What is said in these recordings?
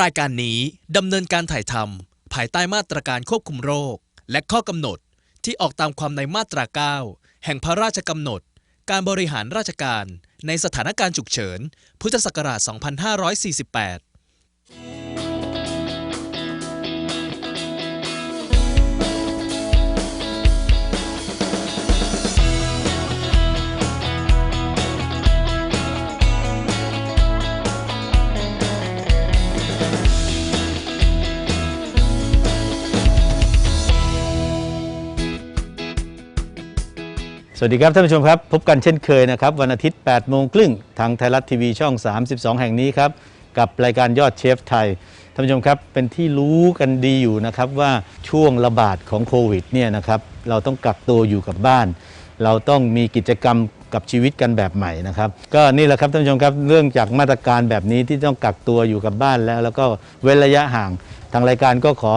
รายการนี้ดำเนินการถ่ายทำภายใต้มาตรการควบคุมโรค และข้อกำหนดที่ออกตามความในมาตรา 9 แห่งพระราชกำหนด การบริหารราชการในสถานการณ์ฉุกเฉิน พุทธศักราช 2548 สวัสดีครับท่านผู้ชมครับ พบกันเช่นเคยนะครับ วันอาทิตย์ 8 โมงครึ่งทางไทยรัฐทีวีช่อง 32 แห่งนี้ครับ กับรายการยอดเชฟไทย ท่านผู้ชมครับ เป็นที่รู้กันดีอยู่นะครับว่าช่วงระบาดของโควิดเนี่ยนะครับเราต้องกักตัวอยู่กับบ้าน เราต้องมีกิจกรรม กับชีวิตกันแบบใหม่นะครับ ก็นี่แหละครับท่านผู้ชมครับเรื่องจากมาตรการแบบนี้ที่ต้องกักตัวอยู่กับบ้านแล้ว แล้วก็เว้นระยะห่าง ทางรายการก็ขอ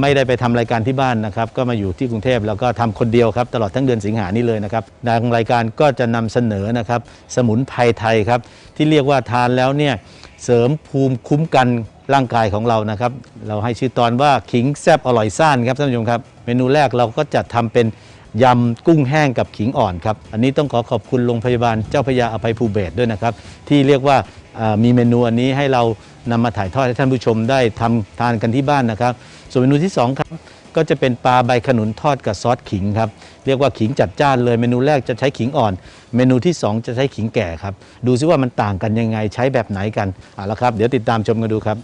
ไม่ได้ไปทำรายการที่บ้านนะครับ ก็มาอยู่ที่กรุงเทพแล้วก็ทำคนเดียวครับ ตลอดทั้งเดือนสิงหานี้เลยนะครับทางรายการก็จะนำเสนอนะครับ สมุนไพรไทยครับ ที่เรียกว่าทานแล้วเนี่ยเสริมภูมิคุ้มกันร่างกายของเรานะครับ เราให้ชื่อตอนว่าขิงแซบอร่อยซ่านครับท่านผู้ชมครับ เมนูแรกเราก็จะทำเป็น ยำกุ้งแห้งกับขิงอ่อนครับ อันนี้ต้องขอขอบคุณโรงพยาบาลเจ้าพระยาอภัยภูเบศด้วยนะครับ ที่เรียกว่ามีเมนูอันนี้ให้เรานำมาถ่ายทอดให้ท่านผู้ชมได้ทำทานกันที่บ้านนะครับ ส่วนเมนูที่สองครับก็จะเป็นปลาใบขนุนทอดกับซอสขิงครับเรียกว่าขิงจัดจ้านเลยเมนูแรกจะใช้ขิงอ่อน เมนูที่สองจะใช้ขิงแก่ครับ ดูซิว่ามันต่างกันยังไงใช้แบบไหนกันเอาละครับ เดี๋ยวติดตามชมกันดูครับ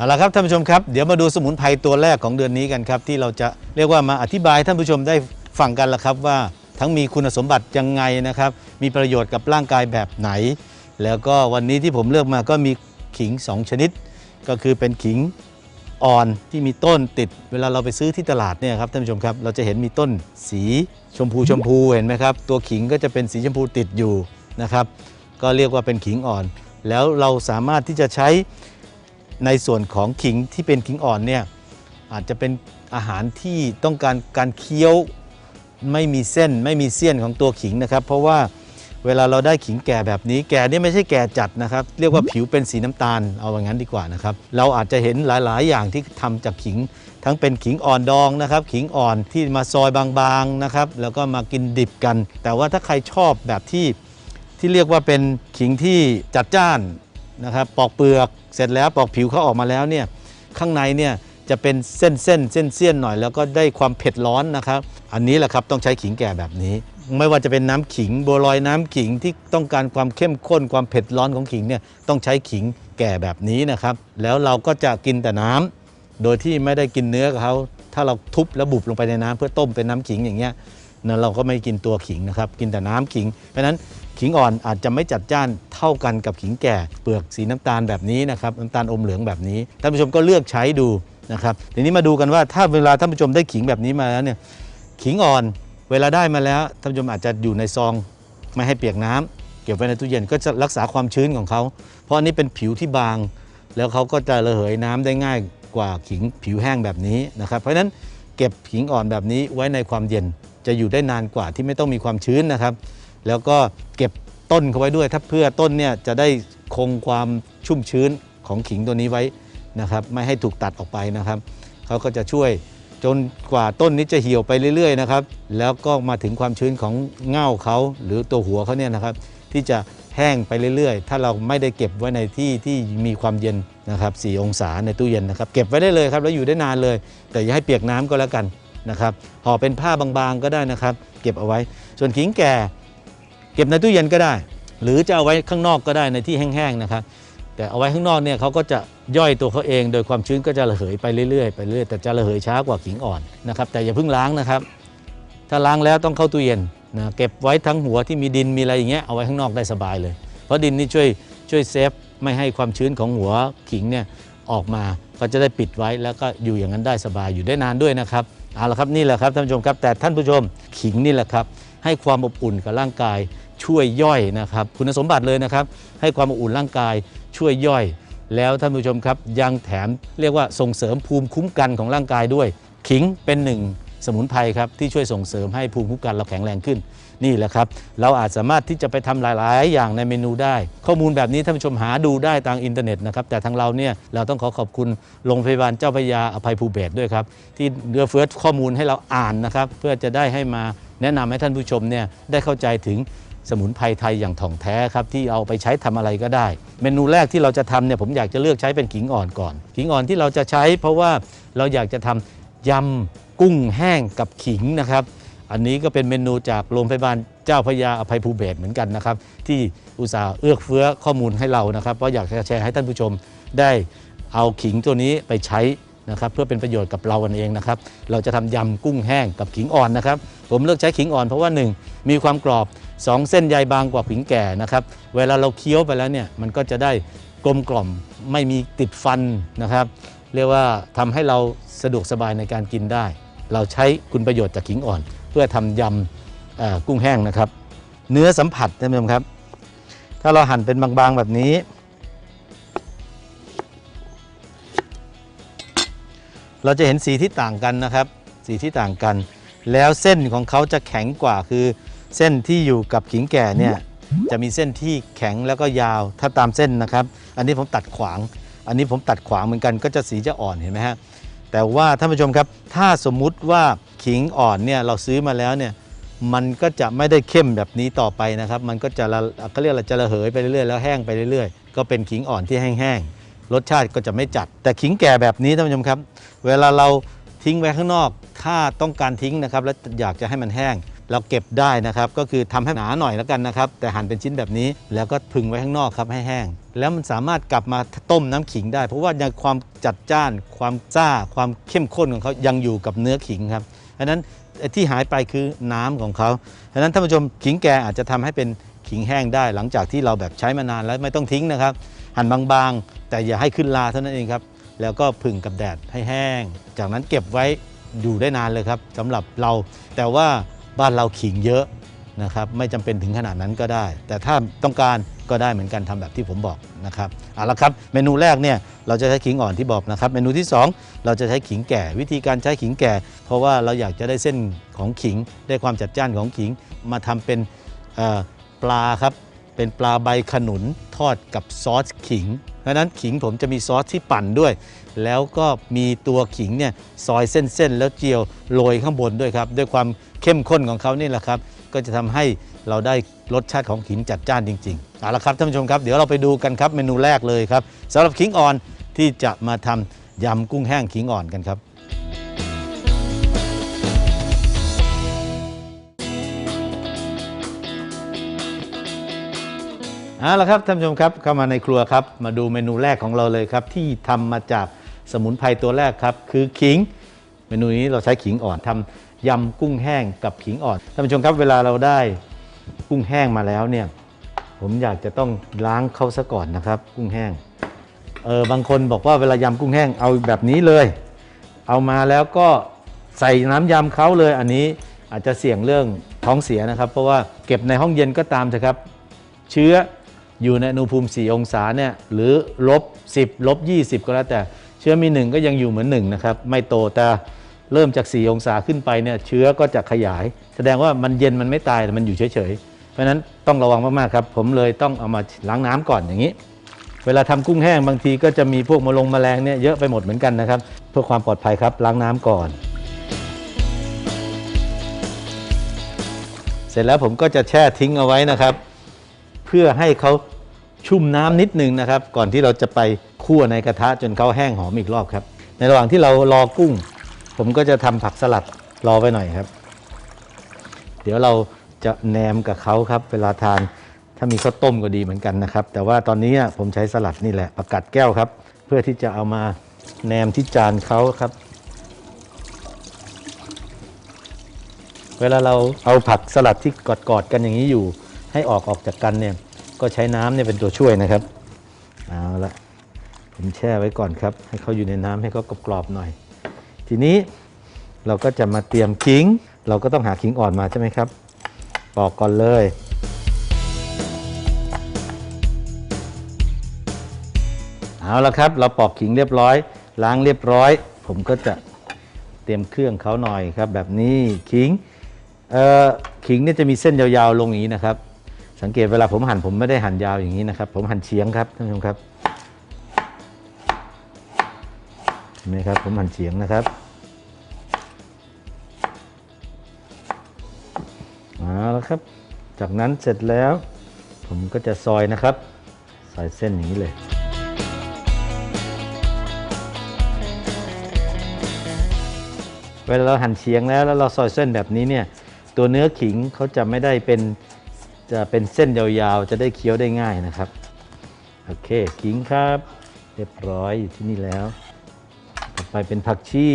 เอาละครับท่านผู้ชมครับเดี๋ยวมาดูสมุนไพรตัวแรกของเดือนนี้กันครับที่เราจะเรียกว่ามาอธิบายท่านผู้ชมได้ฟังกันละครับว่าทั้งมีคุณสมบัติยังไงนะครับ มีประโยชน์กับร่างกายแบบไหน แล้วก็วันนี้ที่ผมเลือกมาก็มีขิง 2 ชนิด ก็คือเป็นขิงอ่อนที่มีต้นติด เวลาเราไปซื้อที่ตลาดเนี่ยครับท่านผู้ชมครับเราจะเห็นมีต้นสีชมพูชมพูเห็นไหมครับ ตัวขิงก็จะเป็นสีชมพูติดอยู่นะครับ ก็เรียกว่าเป็นขิงอ่อน แล้วเราสามารถที่จะใช้ ในส่วนของขิงที่เป็นขิงอ่อนเนี่ยอาจจะเป็นอาหารที่ต้องการการเคี้ยวไม่มีเส้นไม่มีเสี้ยนของตัวขิงนะครับ เพราะว่าเวลาเราได้ขิงแก่แบบนี้แก่เนี่ยไม่ใช่แก่จัดนะครับ เรียกว่าผิวเป็นสีน้ำตาลเอาอย่างนั้นดีกว่านะครับ เราอาจจะเห็นหลาย ๆ อย่างที่ทำจากขิง ทั้งเป็นขิงอ่อนดองนะครับ ขิงอ่อนที่มาซอยบาง ๆ นะครับ แล้วก็มากินดิบกัน แต่ว่าถ้าใครชอบแบบที่ที่เรียกว่าเป็นขิงที่จัดจ้าน นะครับปอกเปลือกเสร็จแล้วปอกผิวเขาออกมาแล้วเนี่ยข้างในเนี่ยจะเป็นเส้นเส้นเส้นเสี้ยนหน่อย แล้วก็ได้ความเผ็ดร้อนนะครับ อันนี้แหละครับต้องใช้ขิงแก่แบบนี้ ไม่ว่าจะเป็นน้ำขิงบัวลอยน้ำขิงที่ต้องการความเข้มข้นความเผ็ดร้อนของขิงเนี่ยต้องใช้ขิงแก่แบบนี้นะครับ แล้วเราก็จะกินแต่น้ำโดยที่ไม่ได้กินเนื้อเขาถ้าเราทุบแล้วบุบลงไปในน้ำเพื่อต้มเป็นน้ำขิงอย่างเงี้ย นั้นเราก็ไม่กินตัวขิงนะครับ กินแต่น้ำขิง เพราะฉะนั้นขิงอ่อนอาจจะไม่จัดจ้านเท่ากันกับขิงแก่เปลือกสีน้ำตาลแบบนี้นะครับน้ำตาลอมเหลืองแบบนี้ท่านผู้ชมก็เลือกใช้ดูนะครับทีนี้มาดูกันว่าถ้าเวลาท่านผู้ชมได้ขิงแบบนี้มาแล้วเนี่ยขิงอ่อนเวลาได้มาแล้วท่านผู้ชมอาจจะอยู่ในซองไม่ให้เปียกน้ำเก็บไว้ในตู้เย็นก็จะรักษาความชื้นของเขา เพราะอันนี้เป็นผิวที่บาง แล้วเขาก็จะระเหยน้ำได้ง่ายกว่าขิงผิวแห้งแบบนี้นะครับเพราะฉะนั้นเก็บขิงอ่อนแบบนี้ไว้ในความเย็น จะอยู่ได้นานกว่าที่ไม่ต้องมีความชื้นนะครับ แล้วก็เก็บต้นเขาไว้ด้วย ถ้าเพื่อต้นเนี่ยจะได้คงความชุ่มชื้นของขิงตัวนี้ไว้นะครับ ไม่ให้ถูกตัดออกไปนะครับเขาก็จะช่วยจนกว่าต้นนี้จะเหี่ยวไปเรื่อยๆนะครับ แล้วก็มาถึงความชื้นของเง่าเขาหรือตัวหัวเขาเนี่ยนะครับ ที่จะแห้งไปเรื่อยๆ ถ้าเราไม่ได้เก็บไว้ในที่ที่มีความเย็นนะครับ4องศาในตู้เย็นนะครับ เก็บไว้ได้เลยครับแล้วอยู่ได้นานเลย แต่อย่าให้เปียกน้ำก็แล้วกัน นะครับห่อเป็นผ้าบางๆก็ได้นะครับ เก็บเอาไว้ ส่วนขิงแก่ เก็บในตู้เย็นก็ได้ หรือจะเอาไว้ข้างนอกก็ได้ในที่แห้งๆนะครับ แต่เอาไว้ข้างนอกเนี่ยเขาก็จะย่อยตัวเขาเอง โดยความชื้นก็จะระเหยไปเรื่อยๆไปเรื่อยแต่จะระเหยช้ากว่าขิงอ่อนนะครับ แต่อย่าเพิ่งล้างนะครับ ถ้าล้างแล้วต้องเข้าตู้เย็นนะเก็บไว้ทั้งหัวที่มีดินมีอะไรอย่างเงี้ยเอาไว้ข้างนอกได้สบายเลย เพราะดินนี่ช่วยช่วยเซฟไม่ให้ความชื้นของหัวขิงเนี่ยออกมาก็จะได้ปิดไว้แล้วก็อยู่อย่างนั้นได้สบายอยู่ได้นานด้วยนะครับ เอาละครับนี่แหละครับท่านผู้ชมครับ แต่ท่านผู้ชมขิงนี่แหละครับ ให้ความอบอุ่นกับร่างกายช่วยย่อยนะครับ คุณสมบัติเลยนะครับ ให้ความอบอุ่นร่างกายช่วยย่อย แล้วท่านผู้ชมครับยังแถมเรียกว่าส่งเสริมภูมิคุ้มกันของร่างกายด้วย ขิงเป็นหนึ่งสมุนไพรครับที่ช่วยส่งเสริมให้ภูมิคุ้มกันเราแข็งแรงขึ้น นี่แหละครับ เราอาจสามารถที่จะไปทำหลาย ๆ อย่างในเมนูได้ ข้อมูลแบบนี้ท่านผู้ชมหาดูได้ทางอินเทอร์เน็ตนะครับ แต่ทางเราเนี่ยเราต้องขอขอบคุณโรงพยาบาลเจ้าพระยาอภัยภูเบศด้วยครับ ที่เลือเฟื้อข้อมูลให้เราอ่านนะครับ เพื่อจะได้ให้มาแนะนำให้ท่านผู้ชมเนี่ยได้เข้าใจถึงสมุนไพรไทยอย่างถ่องแท้ครับที่เอาไปใช้ทำอะไรก็ได้ เมนูแรกที่เราจะทำเนี่ยผมอยากจะเลือกใช้เป็นขิงอ่อนก่อนขิงอ่อนที่เราจะใช้ เพราะว่าเราอยากจะทำยำกุ้งแห้งกับขิงนะครับ อันนี้ก็เป็นเมนูจากโรงพยาบาลเจ้าพระยาอภัยภูเบศเหมือนกันนะครับ ที่อุตส่าห์เอื้อเฟื้อข้อมูลให้เรานะครับ เพราะอยากจะแชร์ให้ท่านผู้ชมได้เอาขิงตัวนี้ไปใช้นะครับเพื่อเป็นประโยชน์กับเรากันเองนะครับ เราจะทำยำกุ้งแห้งกับขิงอ่อนนะครับ ผมเลือกใช้ขิงอ่อนเพราะว่า 1 มีความกรอบ 2 เส้นใยบางกว่าขิงแก่นะครับ เวลาเราเคี้ยวไปแล้วเนี่ยมันก็จะได้กลมกล่อมไม่มีติดฟันนะครับ เรียกว่าทำให้เราสะดวกสบายในการกินได้ เราใช้คุณประโยชน์จากขิงอ่อน เพื่อทำยำกุ้งแห้งนะครับ เนื้อสัมผัสท่านผู้ชมครับ ถ้าเราหั่นเป็นบางๆแบบนี้ เราจะเห็นสีที่ต่างกันนะครับ สีที่ต่างกัน แล้วเส้นของเขาจะแข็งกว่าคือเส้นที่อยู่กับขิงแก่เนี่ยจะมีเส้นที่แข็งแล้วก็ยาวถ้าตามเส้นนะครับ อันนี้ผมตัดขวาง อันนี้ผมตัดขวางเหมือนกันก็จะสีจะอ่อนเห็นไหมฮะ แต่ว่าท่านผู้ชมครับถ้าสมมุติว่าขิงอ่อนเนี่ยเราซื้อมาแล้วเนี่ยมันก็จะไม่ได้เข้มแบบนี้ต่อไปนะครับ มันก็จะก็เขาเรียกอะไรจะระเหยไปเรื่อยๆแล้วแห้งไปเรื่อยๆ ก็เป็นขิงอ่อนที่แห้งๆรสชาติก็จะไม่จัด แต่ขิงแก่แบบนี้ท่านผู้ชมครับ เวลาเราทิ้งไว้ข้างนอก ถ้าต้องการทิ้งนะครับ แล้วอยากจะให้มันแห้ง เราเก็บได้นะครับ ก็คือทำให้หนาหน่อยแล้วกันนะครับ แต่หั่นเป็นชิ้นแบบนี้ แล้วก็พึงไว้ข้างนอกครับให้แห้ง แล้วมันสามารถกลับมาต้มน้ำขิงได้ เพราะว่ายังความจัดจ้าน ความจ้าความเข้มข้นของเขายังอยู่กับเนื้อขิงครับเพราะนั้นที่หายไปคือน้ำของเขาเพราะนั้นท่านผู้ชมขิงแกอาจจะทำให้เป็นขิงแห้งได้ หลังจากที่เราแบบใช้มานานแล้วไม่ต้องทิ้งนะครับ หั่นบางๆ แต่อย่าให้ขึ้นลาเท่านั้นเองครับ แล้วก็ผึ่งกับแดดให้แห้ง จากนั้นเก็บไว้อยู่ได้นานเลยครับสำหรับเรา แต่ว่า บ้านเราขิงเยอะนะครับไม่จำเป็นถึงขนาดนั้นก็ได้ แต่ถ้าต้องการก็ได้เหมือนกันทำแบบที่ผมบอกนะครับเอาละครับเมนูแรกเนี่ยเราจะใช้ขิงอ่อนที่บอกนะครับ เมนูที่ 2 เราจะใช้ขิงแก่ วิธีการใช้ขิงแก่ เพราะว่าเราอยากจะได้เส้นของขิง ได้ความจัดจ้านของขิงมาทำเป็นปลาครับ เป็นปลาใบขนุนทอดกับซอสขิงเพราะนั้นขิงผมจะมีซอสที่ปั่นด้วย แล้วก็มีตัวขิงเนี่ยซอยเส้นๆ แล้วเจียวโรยข้างบนด้วยครับ ด้วยความเข้มข้นของเขานี่แหละครับ ก็จะทำให้เราได้รสชาติของขิงจัดจ้านจริงๆเอาละครับท่านผู้ชมครับ เดี๋ยวเราไปดูกันครับเมนูแรกเลยครับสำหรับขิงอ่อนที่จะมาทำยำกุ้งแห้งขิงอ่อนกันครับ เอาละครับท่านผู้ชมครับเข้ามาในครัวครับ มาดูเมนูแรกของเราเลยครับ ที่ทำมาจากสมุนไพรตัวแรกครับ คือขิง เมนูนี้เราใช้ขิงอ่อนทำยำกุ้งแห้งกับขิงอ่อนท่านผู้ชมครับเวลาเราได้กุ้งแห้งมาแล้วเนี่ย ผมอยากจะต้องล้างเขาซะก่อนนะครับ กุ้งแห้งเออบางคนบอกว่าเวลายำกุ้งแห้งเอาแบบนี้เลย เอามาแล้วก็ใส่น้ำยำเขาเลยอันนี้อาจจะเสี่ยงเรื่องท้องเสียนะครับ เพราะว่าเก็บในห้องเย็นก็ตามเถอะครับ เชื้อ อยู่ในอุณหภูมิ 4 องศาเนี่ยหรือลบ 10 ลบ 20 ก็แล้วแต่ เชื้อมี 1 ก็ยังอยู่เหมือน1นะครับไม่โตแต่เริ่มจาก 4 องศาขึ้นไปเนี่ยเชื้อก็จะขยาย แสดงว่ามันเย็นมันไม่ตายแต่มันอยู่เฉยๆ เพราะนั้นต้องระวังมากๆครับ ผมเลยต้องเอามาล้างน้ำก่อนอย่างนี้ เวลาทำกุ้งแห้งบางทีก็จะมีพวกมลงแมลงเนี่ยเยอะไปหมดเหมือนกันนะครับเพื่อความปลอดภัยครับล้างน้ำก่อน เสร็จแล้วผมก็จะแช่ทิ้งเอาไว้นะครับ เพื่อให้เขาชุ่มน้ำนิดนึงนะครับ ก่อนที่เราจะไปคั่วในกระทะจนเขาแห้งหอมอีกรอบครับ ในระหว่างที่เรารอกุ้ง ผมก็จะทำผักสลัดรอไว้หน่อยครับ เดี๋ยวเราจะแหนมกับเขาครับ เวลาทานถ้ามีข้าวต้มก็ดีเหมือนกันนะครับ แต่ว่าตอนนี้ผมใช้สลัดนี่แหละผักกาดแก้วครับ เพื่อที่จะเอามาแหนมที่จานเขาครับ เวลาเราเอาผักสลัดที่กอดๆกันอย่างนี้อยู่ ให้ออกออกจากกันเนี่ยก็ใช้น้ำเนี่ยเป็นตัวช่วยนะครับเอาละผมแช่ไว้ก่อนครับ ให้เขาอยู่ในน้ำให้เขากรอบๆหน่อย ทีนี้เราก็จะมาเตรียมขิง เราก็ต้องหาขิงอ่อนมาใช่ไหมครับปอกก่อนเลยเอาละครับ เราปอกขิงเรียบร้อย ล้างเรียบร้อย ผมก็จะเตรียมเครื่องเขาหน่อยครับ แบบนี้ขิงเอ่อขิงขิงเนี่ยจะมีเส้นยาวๆลงอย่างนี้นะครับ สังเกตเวลาผมหั่นผมไม่ได้หั่นยาวอย่างนี้นะครับ ผมหั่นเฉียงครับท่านผู้ชมครับเห็นไหมครับ ผมหั่นเฉียงนะครับเอาแล้วครับ จากนั้นเสร็จแล้ว ผมก็จะซอยนะครับซอยเส้นอย่างนี้เลยเวลาเราหั่นเฉียงแล้วแล้วเราซอยเส้นแบบนี้เนี่ยตัวเนื้อขิงเขาจะไม่ได้เป็น จะเป็นเส้นยาวๆ จะได้เคี้ยวได้ง่ายนะครับ โอเคขิงครับ เรียบร้อยอยู่ที่นี่แล้ว ต่อไปเป็นผักชี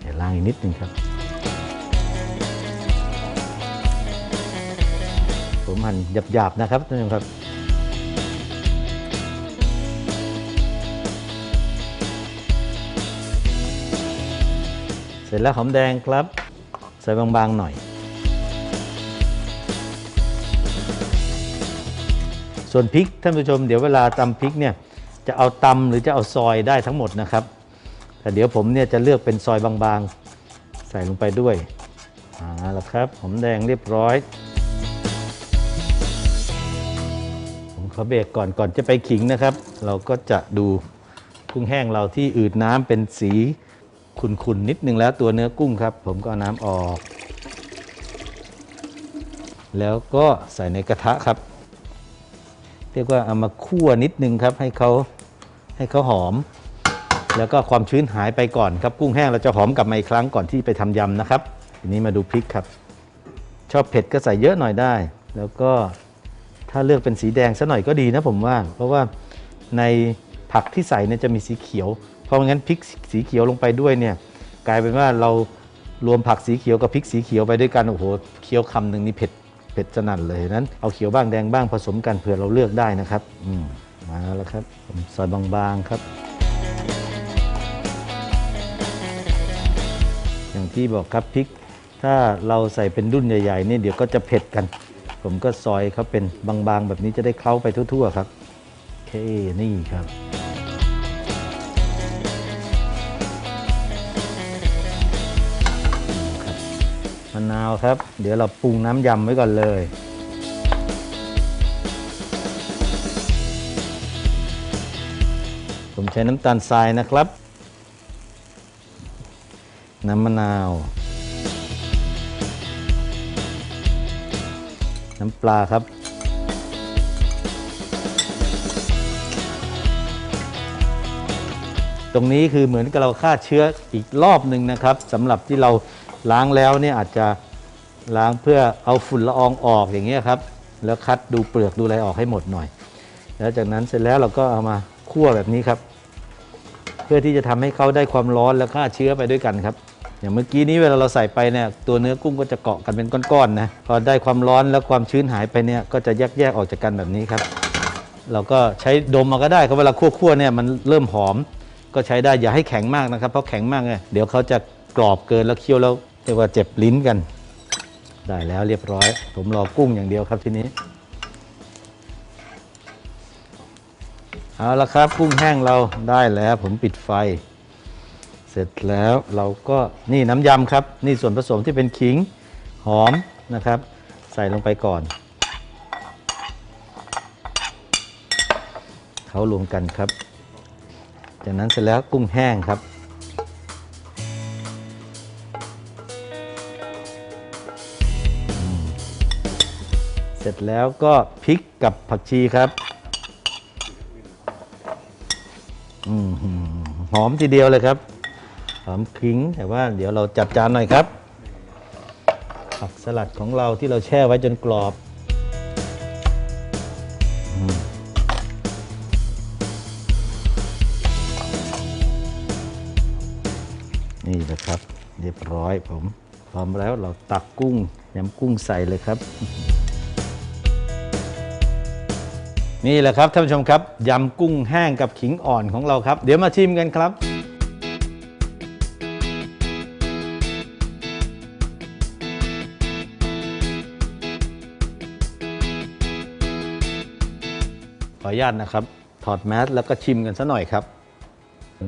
เดี๋ยวล้างอีกนิดนึงครับ ผมหั่นหยาบๆนะครับท่านผู้ชมครับเสร็จแล้วหอมแดงครับ ใส่บางๆหน่อย ส่วนพริกท่านผู้ชมเดี๋ยวเวลาตำพริกเนี่ยจะเอาตำหรือจะเอาซอยได้ทั้งหมดนะครับแต่เดี๋ยวผมเนี่ยจะเลือกเป็นซอยบางๆ ใส่ลงไปด้วยเอาละครับหอมแดงเรียบร้อย ผมขอเบรกก่อนก่อนจะไปขิงนะครับ เราก็จะดูกุ้งแห้งเราที่อืดน้ำเป็นสีขุ่นๆนิดนึงแล้วตัวเนื้อกุ้งครับ ผมก็เอาน้ำออก แล้วก็ใส่ในกระทะครับ เรียกว่าเอามาคั่วนิดนึงครับให้เขาให้เขาหอม แล้วก็ความชื้นหายไปก่อนครับ กุ้งแห้งเราจะหอมกลับมาอีกครั้งก่อนที่ไปทำยำนะครับทีนี้มาดูพริกครับ ชอบเผ็ดก็ใส่เยอะหน่อยได้ แล้วก็ถ้าเลือกเป็นสีแดงซะหน่อยก็ดีนะผมว่า เพราะว่าในผักที่ใส่เนี่ยจะมีสีเขียว เพราะงั้นพริกสีเขียวลงไปด้วยเนี่ยกลายเป็นว่าเรารวมผักสีเขียวกับพริกสีเขียวไปด้วยกันโอ้โหเคี้ยวคำหนึ่งนี่เผ็ด เผ็ดสนั่นเลยนั้น เอาเขียวบ้างแดงบ้างผสมกันเผื่อเราเลือกได้นะครับอืมมาแล้วครับซอยบางๆครับ อย่างที่บอกครับพริก ถ้าเราใส่เป็นรุ่นใหญ่ๆนี่เดี๋ยวก็จะเผ็ดกัน ผมก็ซอยเขาเป็นบางๆ แบบนี้จะได้เคล้าไปทั่วๆครับโอเคนี่ครับาวครับ เดี๋ยวเราปรุงน้ำยำไว้ก่อนเลย ผมใช้น้ำตาลทรายนะครับ น้ำมะนาว น้ำปลาครับตรงนี้คือเหมือนกับเราฆ่าเชื้ออีกรอบหนึ่งนะครับสำหรับที่เราล้างแล้วเนี่ยอาจจะ ล้างเพื่อเอาฝุ่นละอองออกอย่างเงี้ยครับ แล้วคัดดูเปลือกดูอะไรออกให้หมดหน่อย แล้วจากนั้นเสร็จแล้วเราก็เอามาคั่วแบบนี้ครับ เพื่อที่จะทำให้เขาได้ความร้อนและฆ่าเชื้อไปด้วยกันครับ อย่างเมื่อกี้นี้เวลาเราใส่ไปเนี่ยตัวเนื้อกุ้งก็จะเกาะกันเป็นก้อนๆนะพอได้ความร้อนแล้วความชื้นหายไปเนี่ยก็จะแยกแยกๆออกจากกันแบบนี้ครับ เราก็ใช้ดมมาก็ได้ครับเวลาคั่วๆเนี่ยมันเริ่มหอมก็ใช้ได้อย่าให้แข็งมากนะครับ เพราะแข็งมากเนี่ยเดี๋ยวเขาจะกรอบเกินแล้วเคี้ยวแล้วเรียกว่าเจ็บลิ้นกัน ได้แล้วเรียบร้อย ผมรอกุ้งอย่างเดียวครับทีนี้ เอาละครับกุ้งแห้งเราได้แล้ว ผมปิดไฟ เสร็จแล้วเราก็นี่น้ำยำครับ นี่ส่วนผสมที่เป็นขิงหอมนะครับ ใส่ลงไปก่อนเขารวมกันครับ จากนั้นเสร็จแล้วกุ้งแห้งครับ เสร็จแล้วก็พริกกับผักชีครับอืมหอมทีเดียวเลยครับ หอมขิงแต่ว่าเดี๋ยวเราจัดจานหน่อยครับ ผักสลัดของเราที่เราแช่ไว้จนกรอบนี่แหละครับ เรียบร้อยผม พร้อมแล้วเราตักกุ้งยำกุ้งใส่เลยครับ นี่แหละครับท่านผู้ชมครับยำกุ้งแห้งกับขิงอ่อนของเราครับ เดี๋ยวมาชิมกันครับ ขออนุญาตนะครับ ถอดแมสแล้วก็ชิมกันซะหน่อยครับ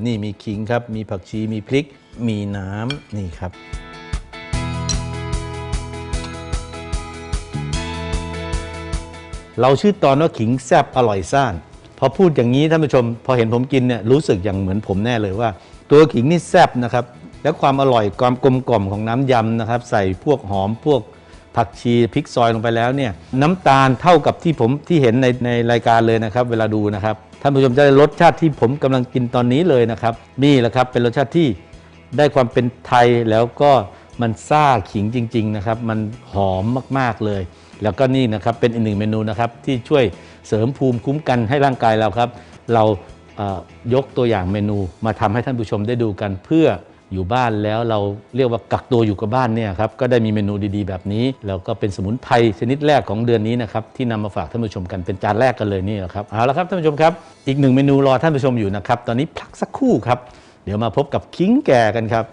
นี่มีขิงครับ มีผักชีมีพริก มีน้ำนี่ครับ เราชื่อตอนว่าขิงแซบอร่อยซ่าน พอพูดอย่างนี้ท่านผู้ชม พอเห็นผมกินเนี่ยรู้สึกอย่างเหมือนผมแน่เลยว่า ตัวขิงนี่แซบนะครับ และความอร่อยความกลมกล่อมของน้ำยำนะครับ ใส่พวกหอมพวกผักชีพริกซอยลงไปแล้วเนี่ยน้ำตาลเท่ากับที่ผมที่เห็นในในรายการเลยนะครับ เวลาดูนะครับท่านผู้ชมจะได้รสชาติที่ผมกำลังกินตอนนี้เลยนะครับนี่แหละครับเป็นรสชาติที่ได้ความเป็นไทยแล้วก็มันซ่าขิงจริง ๆ นะครับ มันหอมมากๆเลย แล้วก็นี่นะครับเป็นอีกหนึ่งเมนูนะครับที่ช่วยเสริมภูมิคุ้มกันให้ร่างกายเราครับ เรายกตัวอย่างเมนูมาทำให้ท่านผู้ชมได้ดูกันเพื่ออยู่บ้านแล้วเราเรียกว่ากักตัวอยู่กับบ้านเนี่ยครับก็ได้มีเมนูดีๆแบบนี้แล้วก็เป็นสมุนไพรชนิดแรกของเดือนนี้นะครับที่นำมาฝากท่านผู้ชมกันเป็นจานแรกกันเลยนี่แหละครับเอาละครับท่านผู้ชมครับ อีกหนึ่งเมนูรอท่านผู้ชมอยู่นะครับตอนนี้พักสักครู่ครับ เดี๋ยวมาพบกับคิงแก่กันครับ